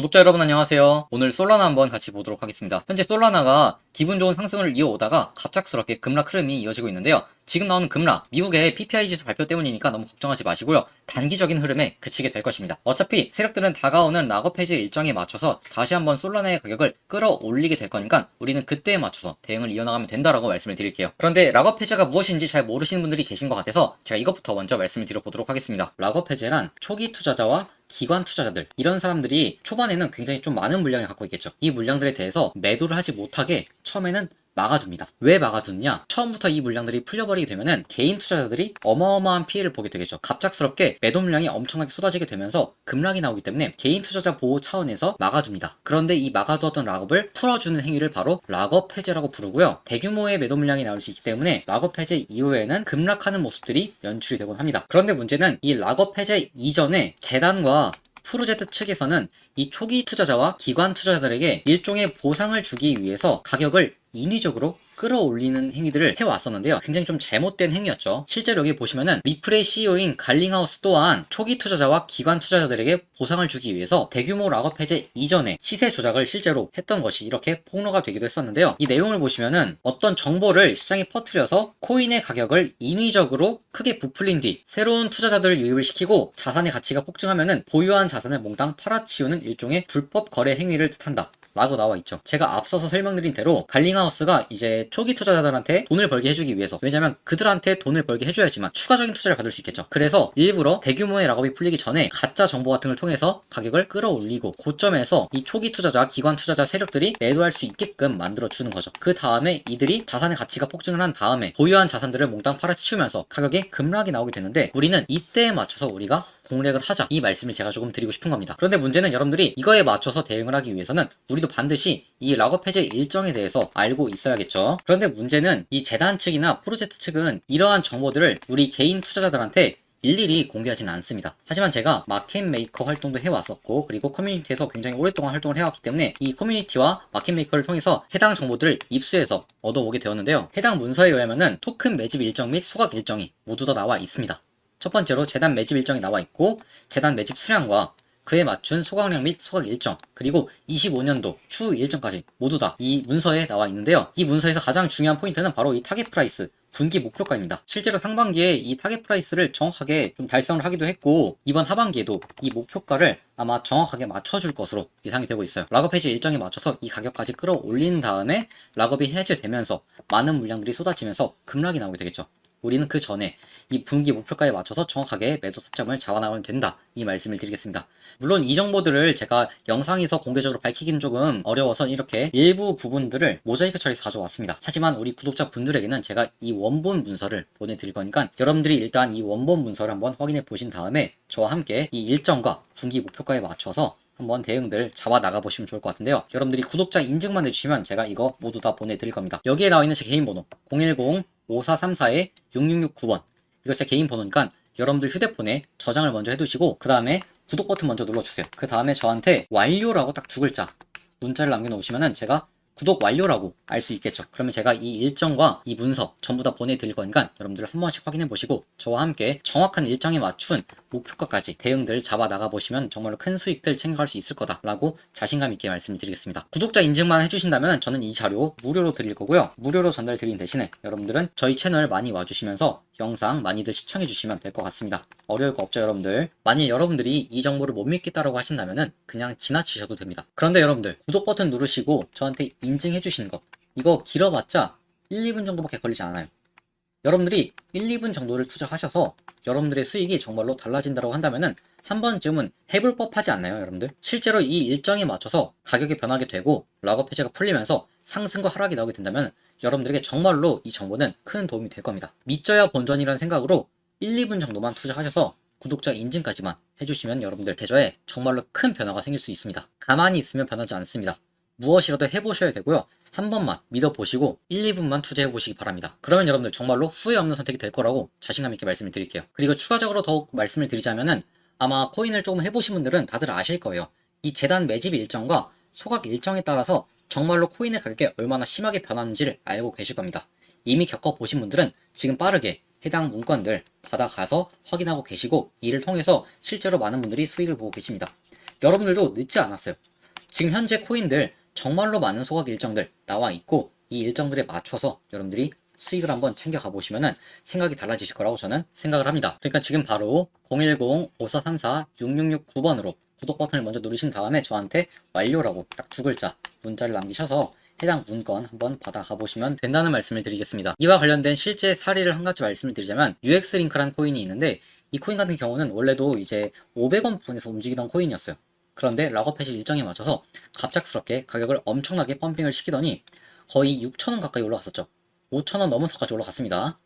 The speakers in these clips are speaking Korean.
구독자 여러분 안녕하세요. 오늘 솔라나 한번 같이 보도록 하겠습니다. 현재 솔라나가 기분 좋은 상승을 이어오다가 갑작스럽게 급락 흐름이 이어지고 있는데요. 지금 나오는 급락, 미국의 PPI 지수 발표 때문이니까 너무 걱정하지 마시고요. 단기적인 흐름에 그치게 될 것입니다. 어차피 세력들은 다가오는 락업 해지 일정에 맞춰서 다시 한번 솔라나의 가격을 끌어올리게 될 거니까 우리는 그때에 맞춰서 대응을 이어나가면 된다라고 말씀을 드릴게요. 그런데 락업 해제가 무엇인지 잘 모르시는 분들이 계신 것 같아서 제가 이것부터 먼저 말씀을 드려보도록 하겠습니다. 락업 해제란 초기 투자자와 기관 투자자들 이런 사람들이 초반에는 굉장히 좀 많은 물량을 갖고 있겠죠. 이 물량들에 대해서 매도를 하지 못하게 처음에는 막아둡니다. 왜 막아두냐? 처음부터 이 물량들이 풀려버리게 되면은 개인 투자자들이 어마어마한 피해를 보게 되겠죠. 갑작스럽게 매도 물량이 엄청나게 쏟아지게 되면서 급락이 나오기 때문에 개인 투자자 보호 차원에서 막아둡니다. 그런데 이 막아두었던 락업을 풀어주는 행위를 바로 락업 해제라고 부르고요. 대규모의 매도 물량이 나올 수 있기 때문에 락업 해제 이후에는 급락하는 모습들이 연출이 되곤 합니다. 그런데 문제는 이 락업 해제 이전에 재단과 프로젝트 측에서는 이 초기 투자자와 기관 투자자들에게 일종의 보상을 주기 위해서 가격을 인위적으로 끌어올리는 행위들을 해왔었는데요. 굉장히 좀 잘못된 행위였죠. 실제로 여기 보시면은 리플의 CEO인 갈링하우스 또한 초기 투자자와 기관 투자자들에게 보상을 주기 위해서 대규모 락업 해제 이전에 시세 조작을 실제로 했던 것이 이렇게 폭로가 되기도 했었는데요. 이 내용을 보시면은 어떤 정보를 시장에 퍼뜨려서 코인의 가격을 인위적으로 크게 부풀린 뒤 새로운 투자자들을 유입을 시키고 자산의 가치가 폭증하면은 보유한 자산을 몽땅 팔아치우는 일종의 불법 거래 행위를 뜻한다. 라고 나와 있죠. 제가 앞서서 설명드린 대로 갈링하우스가 이제 초기 투자자들한테 돈을 벌게 해주기 위해서 왜냐면 그들한테 돈을 벌게 해줘야지만 추가적인 투자를 받을 수 있겠죠. 그래서 일부러 대규모의 락업이 풀리기 전에 가짜 정보 같은 걸 통해서 가격을 끌어올리고 고점에서 이 초기 투자자, 기관 투자자 세력들이 매도할 수 있게끔 만들어 주는 거죠. 그 다음에 이들이 자산의 가치가 폭증을 한 다음에 보유한 자산들을 몽땅 팔아치우면서 가격에 급락이 나오게 되는데 우리는 이때에 맞춰서 우리가 공략을 하자 이 말씀을 제가 조금 드리고 싶은 겁니다. 그런데 문제는 여러분들이 이거에 맞춰서 대응을 하기 위해서는 우리도 반드시 이 락업 해제 일정에 대해서 알고 있어야겠죠. 그런데 문제는 이 재단 측이나 프로젝트 측은 이러한 정보들을 우리 개인 투자자들한테 일일이 공개하지는 않습니다. 하지만 제가 마켓 메이커 활동도 해왔었고 그리고 커뮤니티에서 굉장히 오랫동안 활동을 해왔기 때문에 이 커뮤니티와 마켓 메이커를 통해서 해당 정보들을 입수해서 얻어오게 되었는데요. 해당 문서에 의하면은 토큰 매집 일정 및 소각 일정이 모두 다 나와 있습니다. 첫 번째로 재단 매집 일정이 나와 있고 재단 매집 수량과 그에 맞춘 소각량 및 소각 일정 그리고 25년도 추후 일정까지 모두 다 이 문서에 나와 있는데요. 이 문서에서 가장 중요한 포인트는 바로 이 타겟 프라이스 분기 목표가입니다. 실제로 상반기에 이 타겟 프라이스를 정확하게 좀 달성을 하기도 했고 이번 하반기에도 이 목표가를 아마 정확하게 맞춰줄 것으로 예상이 되고 있어요. 락업 해지 일정에 맞춰서 이 가격까지 끌어올린 다음에 락업이 해제되면서 많은 물량들이 쏟아지면서 급락이 나오게 되겠죠. 우리는 그 전에 이 분기 목표가에 맞춰서 정확하게 매도 타점을 잡아나가면 된다. 이 말씀을 드리겠습니다. 물론 이 정보들을 제가 영상에서 공개적으로 밝히기는 조금 어려워서 이렇게 일부 부분들을 모자이크 처리해서 가져왔습니다. 하지만 우리 구독자 분들에게는 제가 이 원본 문서를 보내드릴 거니까 여러분들이 일단 이 원본 문서를 한번 확인해 보신 다음에 저와 함께 이 일정과 분기 목표가에 맞춰서 한번 대응들 잡아 나가 보시면 좋을 것 같은데요. 여러분들이 구독자 인증만 해주시면 제가 이거 모두 다 보내드릴 겁니다. 여기에 나와 있는 제 개인 번호 010-5434-6669번 이거 제 개인 번호니까 여러분들 휴대폰에 저장을 먼저 해두시고 그 다음에 구독 버튼 먼저 눌러주세요. 그 다음에 저한테 완료라고 딱 두 글자 문자를 남겨놓으시면 은 제가 구독 완료라고 알 수 있겠죠. 그러면 제가 이 일정과 이 문서 전부 다 보내드릴 거니까 여러분들 한 번씩 확인해 보시고 저와 함께 정확한 일정에 맞춘 목표가까지 대응들 잡아 나가 보시면 정말로 큰 수익들 챙겨갈 수 있을 거다라고 자신감 있게 말씀드리겠습니다. 구독자 인증만 해주신다면 저는 이 자료 무료로 드릴 거고요. 무료로 전달 드린 대신에 여러분들은 저희 채널 많이 와주시면서 영상 많이들 시청해 주시면 될 것 같습니다. 어려울 거 없죠 여러분들. 만일 여러분들이 이 정보를 못 믿겠다라고 하신다면은 그냥 지나치셔도 됩니다. 그런데 여러분들 구독 버튼 누르시고 저한테 인증해 주시는 거 이거 길어봤자 1, 2분 정도밖에 걸리지 않아요. 여러분들이 1, 2분 정도를 투자하셔서 여러분들의 수익이 정말로 달라진다고 한다면은 한 번쯤은 해볼 법하지 않나요, 여러분들? 실제로 이 일정에 맞춰서 가격이 변하게 되고 락업 해제가 풀리면서 상승과 하락이 나오게 된다면 여러분들에게 정말로 이 정보는 큰 도움이 될 겁니다. 믿져야 본전이라는 생각으로 1, 2분 정도만 투자하셔서 구독자 인증까지만 해주시면 여러분들 계좌에 정말로 큰 변화가 생길 수 있습니다. 가만히 있으면 변하지 않습니다. 무엇이라도 해보셔야 되고요. 한 번만 믿어보시고 1, 2분만 투자해보시기 바랍니다. 그러면 여러분들 정말로 후회 없는 선택이 될 거라고 자신감 있게 말씀을 드릴게요. 그리고 추가적으로 더욱 말씀을 드리자면은 아마 코인을 조금 해보신 분들은 다들 아실 거예요. 이 재단 매집 일정과 소각 일정에 따라서 정말로 코인의 가격이 얼마나 심하게 변하는지를 알고 계실 겁니다. 이미 겪어보신 분들은 지금 빠르게 해당 문건들 받아가서 확인하고 계시고 이를 통해서 실제로 많은 분들이 수익을 보고 계십니다. 여러분들도 늦지 않았어요. 지금 현재 코인들 정말로 많은 소각 일정들 나와 있고 이 일정들에 맞춰서 여러분들이 수익을 한번 챙겨가 보시면은 생각이 달라지실 거라고 저는 생각을 합니다. 그러니까 지금 바로 010-5434-6669번으로 구독 버튼을 먼저 누르신 다음에 저한테 완료라고 딱 두 글자 문자를 남기셔서 해당 문건 한번 받아가 보시면 된다는 말씀을 드리겠습니다. 이와 관련된 실제 사례를 한 가지 말씀을 드리자면 UX링크라는 코인이 있는데 이 코인 같은 경우는 원래도 이제 500원 부분에서 움직이던 코인이었어요. 그런데 락업해시 일정에 맞춰서 갑작스럽게 가격을 엄청나게 펌핑을 시키더니 거의 6천원 가까이 올라갔었죠. 5천원 넘어서까지 올라갔습니다.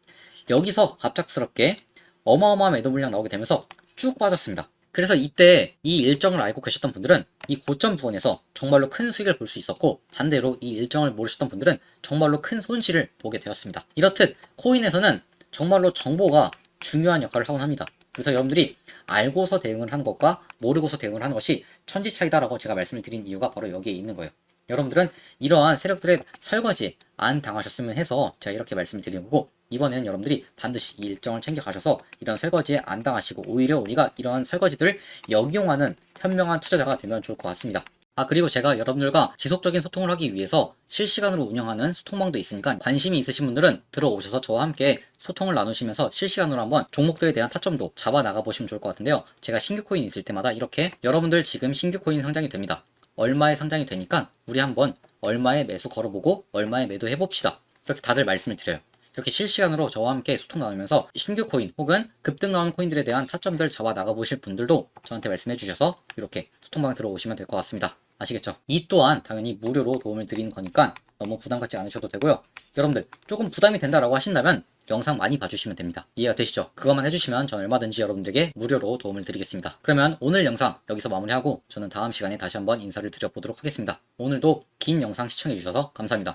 여기서 갑작스럽게 어마어마한 매도 물량 나오게 되면서 쭉 빠졌습니다. 그래서 이때 이 일정을 알고 계셨던 분들은 이 고점 부분에서 정말로 큰 수익을 볼 수 있었고 반대로 이 일정을 모르셨던 분들은 정말로 큰 손실을 보게 되었습니다. 이렇듯 코인에서는 정말로 정보가 중요한 역할을 하곤 합니다. 그래서 여러분들이 알고서 대응을 하는 것과 모르고서 대응을 하는 것이 천지 차이다라고 제가 말씀을 드린 이유가 바로 여기에 있는 거예요. 여러분들은 이러한 세력들의 설거지 안 당하셨으면 해서 제가 이렇게 말씀을 드리는 거고 이번에는 여러분들이 반드시 이 일정을 챙겨 가셔서 이런 설거지에 안 당하시고 오히려 우리가 이러한 설거지들을 역이용하는 현명한 투자자가 되면 좋을 것 같습니다. 아 그리고 제가 여러분들과 지속적인 소통을 하기 위해서 실시간으로 운영하는 소통방도 있으니까 관심이 있으신 분들은 들어오셔서 저와 함께 소통을 나누시면서 실시간으로 한번 종목들에 대한 타점도 잡아 나가 보시면 좋을 것 같은데요. 제가 신규 코인 있을 때마다 이렇게 여러분들 지금 신규 코인 상장이 됩니다. 얼마에 상장이 되니까 우리 한번 얼마에 매수 걸어보고 얼마에 매도해 봅시다. 이렇게 다들 말씀을 드려요. 이렇게 실시간으로 저와 함께 소통 나누면서 신규 코인 혹은 급등 나온 코인들에 대한 타점들 잡아 나가 보실 분들도 저한테 말씀해 주셔서 이렇게 소통방 들어오시면 될 것 같습니다. 아시겠죠? 이 또한 당연히 무료로 도움을 드리는 거니까 너무 부담 갖지 않으셔도 되고요. 여러분들 조금 부담이 된다라고 하신다면 영상 많이 봐주시면 됩니다. 이해가 되시죠? 그것만 해주시면 전 얼마든지 여러분들에게 무료로 도움을 드리겠습니다. 그러면 오늘 영상 여기서 마무리하고 저는 다음 시간에 다시 한번 인사를 드려보도록 하겠습니다. 오늘도 긴 영상 시청해주셔서 감사합니다.